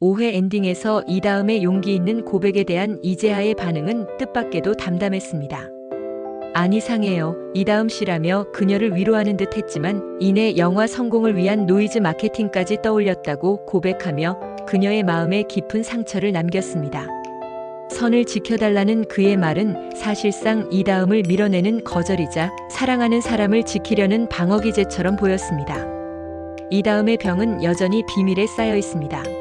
5회 엔딩에서 이 다음에 용기 있는 고백에 대한 이재하의 반응은 뜻밖에도 담담했습니다. 안 이상해요. 이 다음 씨라며 그녀를 위로하는 듯 했지만 이내 영화 성공을 위한 노이즈 마케팅까지 떠올렸다고 고백하며 그녀의 마음에 깊은 상처를 남겼습니다. 선을 지켜달라는 그의 말은 사실상 이 다음을 밀어내는 거절이자 사랑하는 사람을 지키려는 방어 기제처럼 보였습니다. 이 다음의 병은 여전히 비밀에 쌓여 있습니다.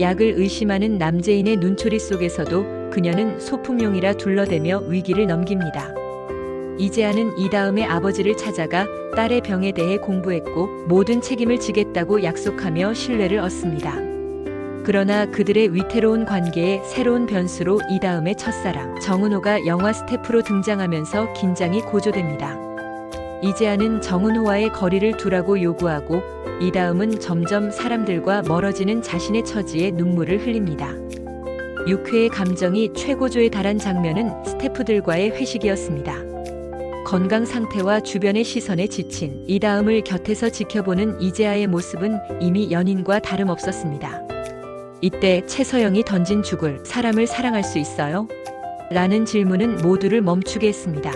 약을 의심하는 남재인의 눈초리 속에서도 그녀는 소품용이라 둘러대며 위기를 넘깁니다. 이재아는 이 다음에 아버지를 찾아가 딸의 병에 대해 공부했고 모든 책임을 지겠다고 약속하며 신뢰를 얻습니다. 그러나 그들의 위태로운 관계에 새로운 변수로 이 다음의 첫사랑 정은호가 영화 스태프로 등장하면서 긴장이 고조됩니다. 이재아는 정은호와의 거리를 두라고 요구하고 이 다음은 점점 사람들과 멀어지는 자신의 처지에 눈물을 흘립니다. 6회의 감정이 최고조에 달한 장면은 스태프들과의 회식이었습니다. 건강 상태와 주변의 시선에 지친 이 다음을 곁에서 지켜보는 이재아의 모습은 이미 연인과 다름없었습니다. 이때 최서영이 던진 죽을 사람을 사랑할 수 있어요? 라는 질문은 모두를 멈추게 했습니다.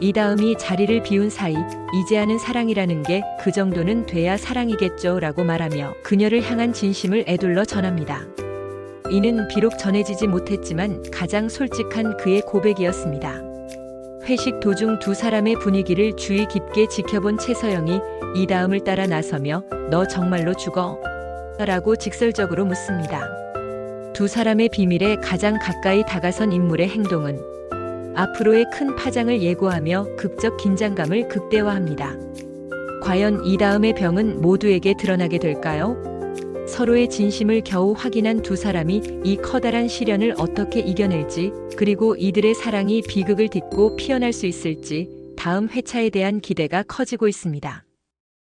이 다음이 자리를 비운 사이 이제하는 사랑이라는 게 그 정도는 돼야 사랑이겠죠 라고 말하며 그녀를 향한 진심을 애둘러 전합니다. 이는 비록 전해지지 못했지만 가장 솔직한 그의 고백이었습니다. 회식 도중 두 사람의 분위기를 주의 깊게 지켜본 최서영이 이 다음을 따라 나서며 너 정말로 죽어? 라고 직설적으로 묻습니다. 두 사람의 비밀에 가장 가까이 다가선 인물의 행동은 앞으로의 큰 파장을 예고하며 극적 긴장감을 극대화합니다. 과연 이 다음의 병은 모두에게 드러나게 될까요? 서로의 진심을 겨우 확인한 두 사람이 이 커다란 시련을 어떻게 이겨낼지, 그리고 이들의 사랑이 비극을 딛고 피어날 수 있을지, 다음 회차에 대한 기대가 커지고 있습니다.